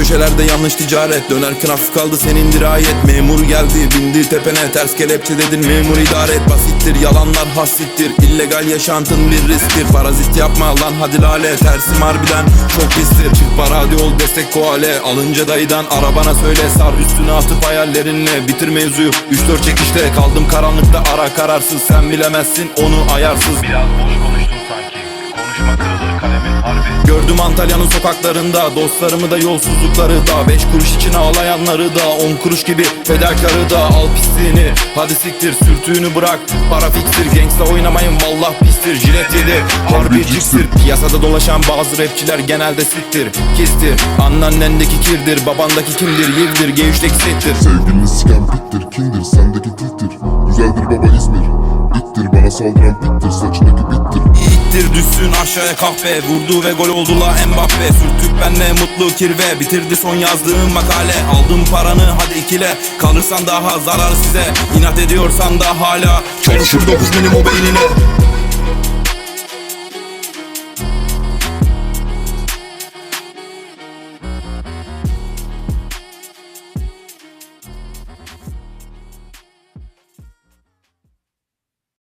Köşelerde yanlış ticaret. Dönerken hafif kaldı senin dirayet. Memur geldi bindi tepene. Ters kelepçe dedin memur idare et. Basittir yalanlar hasittir. İllegal yaşantın bir risktir. Parazit yapma lan hadi lale. Tersim harbiden çok pistir. Çık para hadi ol destek koale. Alınca dayıdan arabana söyle. Sar üstüne atıp hayallerinle. Bitir mevzuyu. 3-4 çekişte Kaldım karanlıkta. Ara kararsız Sen bilemezsin onu ayarsız. Biraz boş konuştun Gördüm Antalya'nın sokaklarında Dostlarımı da yolsuzlukları da Beş kuruş için ağlayanları da On kuruş gibi fedakarı da Al pisliğini hadi siktir Sürtüğünü bırak para fikstir Gangsta oynamayın vallah pistir Jilet yedi harbi cikstir Piyasada dolaşan bazı rapçiler genelde siktir Kistir. Anneannendeki kirdir Babandaki kimdir yıldır G3'teki settir Sevgilini siken bittir kindir sendeki tiltir Güzeldir baba İzmir İttir. Bana saldıran bittir saçındaki bittir İttir düşsün aşağıya kahve Vurdu ve gol oldu la Mbappe. Sürtük benle mutlu kirve. Bitirdi son yazdığım makale. Aldım paranı hadi ikile. Kalırsan daha zarar size. İnat ediyorsan da hala. Çalışır dokuz milim o beynine